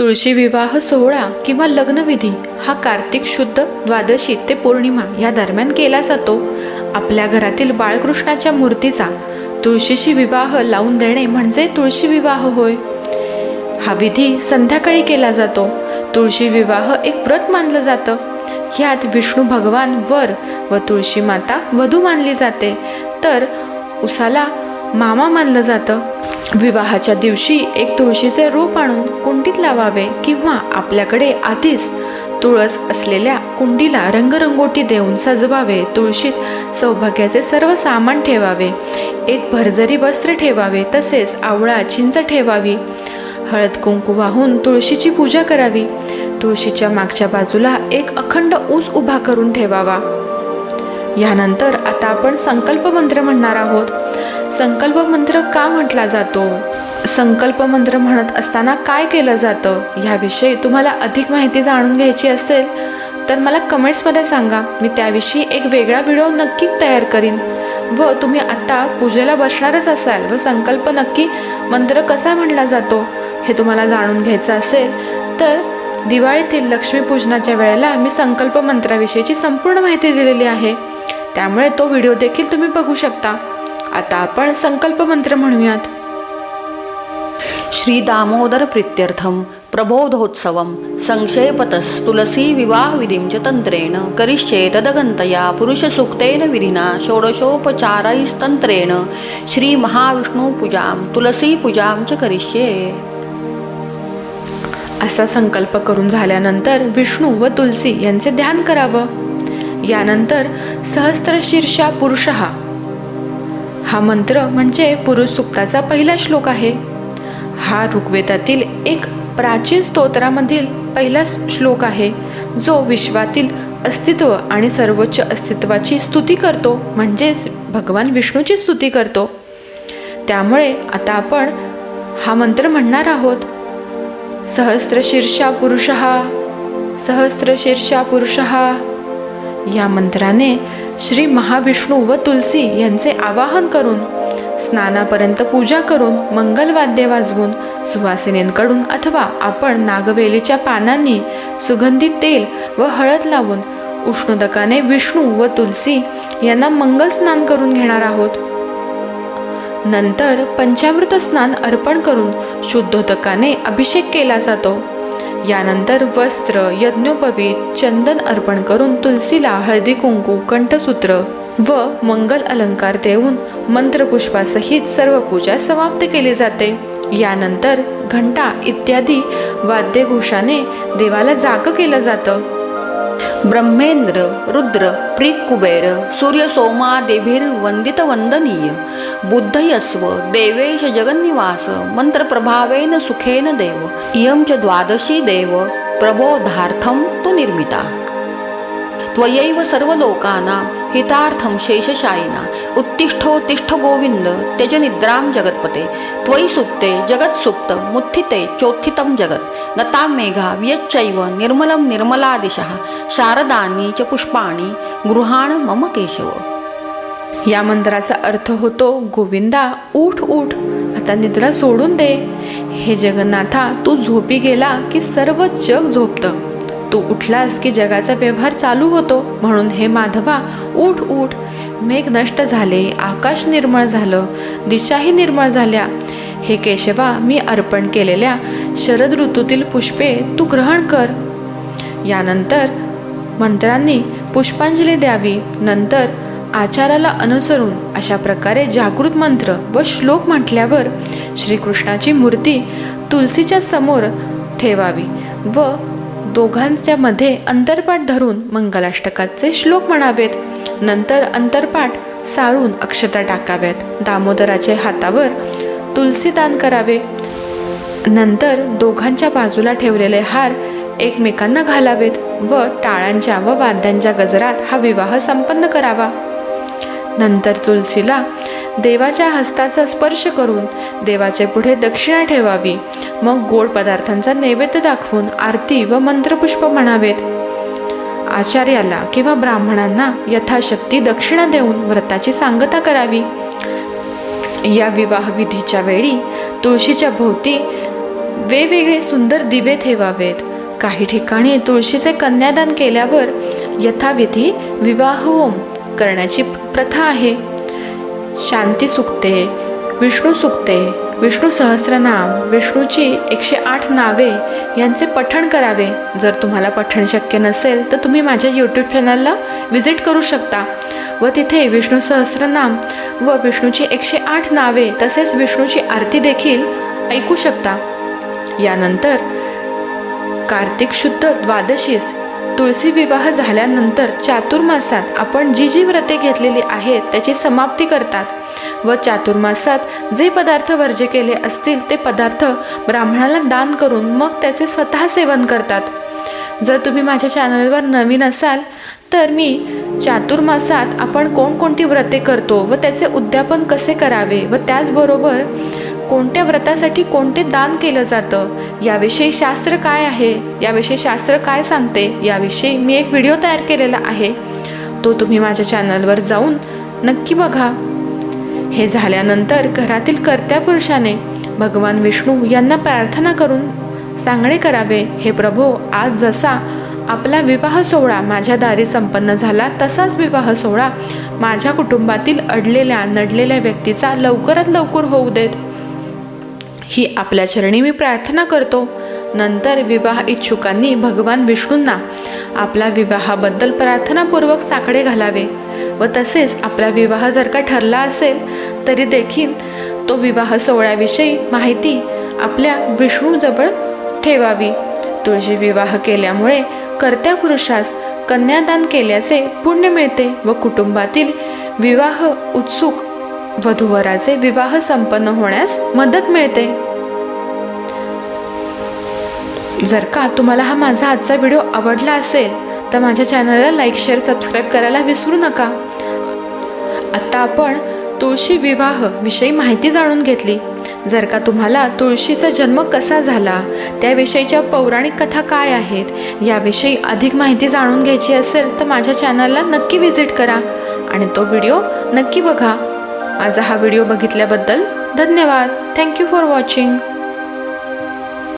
तुळशी विवाह सोहळा किंवा लग्नविधी हा कार्तिक शुद्ध द्वादशी ते पौर्णिमा या दरम्यान केला जातो. आपल्या घरातील बाळकृष्णाच्या मूर्तीचा तुळशीशी विवाह लावून देणे म्हणजे तुळशी विवाह होय. हा विधी संध्याकाळी केला जातो. तुळशी विवाह एक व्रत मानलं जातं. ह्यात विष्णू भगवान वर व तुळशी माता वधू मानली जाते. तर उसाला मामा मानलं जातं. विवाहाच्या दिवशी एक तुळशीचे रोप आणून कुंडीत लावावे किंवा आपल्याकडे आधीच तुळस असलेल्या कुंडीला रंगरंगोटी देऊन सजवावे तुळशीत सौभाग्याचे सर्व सामान ठेवावे. एक भरजरी वस्त्र ठेवावे तसेच आवळा चिंच ठेवावी. हळद कुंकू वाहून तुळशीची पूजा करावी. तुळशीच्या मागच्या बाजूला एक अखंड ऊस उभा करून ठेवावा. यानंतर आता आपण संकल्प मंत्र म्हणणार आहोत. संकल्प मंत्र का म्हटला जातो? संकल्प मंत्र म्हणत असताना काय केलं जातं? ह्याविषयी तुम्हाला अधिक माहिती जाणून घ्यायची असेल तर मला कमेंट्समध्ये सांगा. मी त्याविषयी एक वेगळा व्हिडिओ नक्की तयार करीन. व तुम्ही आत्ता पूजेला बसणारच असाल व संकल्प नक्की मंत्र कसा म्हणला जातो हे तुम्हाला जाणून घ्यायचं असेल तर दिवाळीतील लक्ष्मीपूजनाच्या वेळेला मी संकल्प मंत्राविषयीची संपूर्ण माहिती दिलेली आहे. त्यामुळे तो व्हिडिओ देखील तुम्ही बघू शकता. आता आपण संकल्प मंत्र म्हणूयात. श्री दामोदर प्रीत्यर्थम प्रबोधोत्सवं संक्षेपतस् तुलसी विवाहविधिं च तन्त्रेण करिष्ये तदगन्तया पुरुषसूक्तेन विधिना षोडशोपचारैस्तन्त्रेण श्रीमहाविष्णुपूजां तुलसीपूजां च करिष्ये। असा संकल्प करून झाल्यानंतर विष्णू व तुलसी यांचे ध्यान करावं. यानंतर सहस्त्रशीर्षा पुरुष हा मंत्र म्हणजे पुरुष सुक्ताचा पहिला श्लोक आहे. हा ऋग्वेदातील एक प्राचीन स्तोत्रामधील पहिला श्लोक आहे जो विश्वातील अस्तित्व आणि सर्वोच्च अस्तित्वाची स्तुती करतो म्हणजेच भगवान विष्णूची स्तुती करतो. त्यामुळे आता आपण हा मंत्र म्हणणार आहोत. सहस्रशीर्षा पुरुष सहस्रशीर्षा पुरुष या मंत्राने श्री महाविष्णू व तुलसी यांचे आवाहन करून स्नानापर्यंत पूजा करून मंगलवाद्य वाजवून सुवासिनींकडून अथवा आपण नागवेलीच्या पानांनी सुगंधित तेल व हळद लावून उष्णोदकाने विष्णू व तुलसी यांना मंगल स्नान करून घेणार आहोत. नंतर पंचामृत स्नान अर्पण करून शुद्धोदकाने अभिषेक केला जातो. यानंतर वस्त्र यज्ञोपवीत चंदन अर्पण करून तुलसीला हळदी कुंकू कंठसूत्र व मंगल अलंकार देऊन मंत्रपुष्पासहित सर्व पूजा समाप्त केली जाते. यानंतर घंटा इत्यादी वाद्यघोषाने देवाला जाग केलं जातं. ब्रह्मेंद्र रुद्र प्रीत कुबेर सूर्य वंदनीय बुद्धयस्व देवेश जगन्निवास मंत्रप्रभावेन सुखेन देव। इयं च द्वादशी देव प्रबोधार्थं तु निर्मिता। त्वयैव सर्वलोकानां हितार्थं शेषशायिना उत्तिष्ठोत्तिष्ठ गोविन्द त्यज निद्रां जगत्पते। त्वयि सुप्ते जगत्सुप्त मुत्थिते चोत्थितं जगत्। नतां मेघा व्यच्चैव निर्मलं निर्मलादिशः शारदानी च पुष्पाणि गृहाण मम केशव। या मंत्राचा अर्थ होतो गोविंदा उठ उठ आता निद्रा सोडून दे। हे जगन्नाथा तू झोपी गेला की सर्व जग झोपतं। तू उठलास की जगाचा व्यवहार चालू होतो? म्हणून हे माधवा उठ उठ. मेघ नष्ट झाले आकाश निर्मळ झालं दिशाही निर्मळ झाल्या. हे केशवा मी अर्पण केलेल्या शरद ऋतूतील पुष्पे तू ग्रहण कर. यानंतर मंत्रांनी पुष्पांजली द्यावी. नंतर आचाराला अनुसरून अशा प्रकारे जागृत मंत्र व श्लोक म्हटल्यावर श्रीकृष्णाची मूर्ती तुलसीच्या समोर ठेवावी व दोघांच्या मध्ये अंतरपाठ धरून मंगलाष्टकाचे श्लोक म्हणावेत. नंतर अंतरपाठ सारून अक्षता टाकाव्यात. दामोदराचे हातावर तुलसी दान करावे. नंतर दोघांच्या बाजूला ठेवलेले हार एकमेकांना घालावेत व टाळांच्या व वाद्यांच्या गजरात हा विवाह संपन्न करावा. नंतर तुलसीला देवाच्या हस्ताचा स्पर्श करून देवाचे पुढे दक्षिणा ठेवावी. मग गोड पदार्थांचा नैवेद्य दाखवून आरती व मंत्रपुष्प म्हणावेत. आचार्याला किंवा ब्राह्मणांना यथाशक्ती दक्षिणा देऊन व्रताची सांगता करावी. या विवाह विधीच्या वेळी तुळशीच्या भोवती वेगवेगळे सुंदर दिवे ठेवावेत. काही ठिकाणी तुळशीचे कन्यादान केल्यावर यथाविधी विवाह होम करण्याची प्रथा आहे. शांती सुक्ते विष्णू सुक्ते विष्णू सहस्रनाम विष्णूची एकशे आठ नावे यांचे पठण करावे. जर तुम्हाला पठण शक्य नसेल तर तुम्ही माझ्या यूट्यूब चॅनलला व्हिजिट करू शकता. व तिथे विष्णू सहस्रनाम व विष्णूची एकशे आठ नावे तसेच विष्णूची आरती देखील ऐकू शकता. यानंतर कार्तिक शुद्ध द्वादशीस तुळसी विवाह झाल्यानंतर चातुर्मासात आपण जी जी व्रते घेतलेली आहेत त्याची समाप्ती करतात. व चातुर्मासात जे पदार्थ वर्ज्य केले असतील ते पदार्थ ब्राह्मणाला दान करून मग त्याचे स्वतः सेवन करतात. जर तुम्ही माझ्या चॅनलवर नवीन असाल तर मी चातुर्मासात आपण कोणकोणती व्रते करतो व त्याचे उद्यापन कसे करावे व त्याचबरोबर कोणत्या व्रतासाठी कोणते दान केलं जातं? याविषयी शास्त्र काय आहे? याविषयी शास्त्र काय सांगते? याविषयी मी एक व्हिडिओ तयार केलेला आहे. तो तुम्ही माझ्या चॅनलवर जाऊन नक्की बघा. हे झाल्यानंतर घरातील कर्त्या पुरुषाने भगवान विष्णू यांना प्रार्थना करून सांगणे करावे हे प्रभो आज जसा आपला विवाह सोहळा माझ्या दारी संपन्न झाला तसाच विवाह सोहळा माझ्या कुटुंबातील अडलेल्या नडलेल्या व्यक्तीचा लवकरात लवकर होऊ देत. ही आपल्या चरणी मी प्रार्थना करतो. नंतर विवाह इच्छुकांनी भगवान विष्णूंना आपला विवाहाबद्दल प्रार्थनापूर्वक साकडे घालावे व तसेच आपला विवाह जर का ठरला असेल तरी देखील तो विवाह सोहळ्याविषयी माहिती आपल्या विष्णूजवळ ठेवावी. तुळशी विवाह केल्यामुळे कर्त्या पुरुषास कन्यादान केल्याचे पुण्य मिळते व कुटुंबातील विवाह उत्सुक वधूवराचे विवाह संपन्न होण्यास मदत मिळते. जर का तुम्हाला हा माझा आजचा व्हिडिओ आवडला असेल तर माझ्या चॅनलला लाईक शेअर सबस्क्राईब करायला विसरू नका. आत्ता आपण तुळशी विवाह विषयी माहिती जाणून घेतली. जर का तुम्हाला तुळशीचा जन्म कसा झाला त्याविषयीच्या पौराणिक कथा काय आहेत याविषयी अधिक माहिती जाणून घ्यायची असेल तर माझ्या चॅनलला नक्की व्हिजिट करा. आणि तो व्हिडिओ नक्की बघा. माझा हा व्हिडिओ बघितल्याबद्दल धन्यवाद. Thank you for watching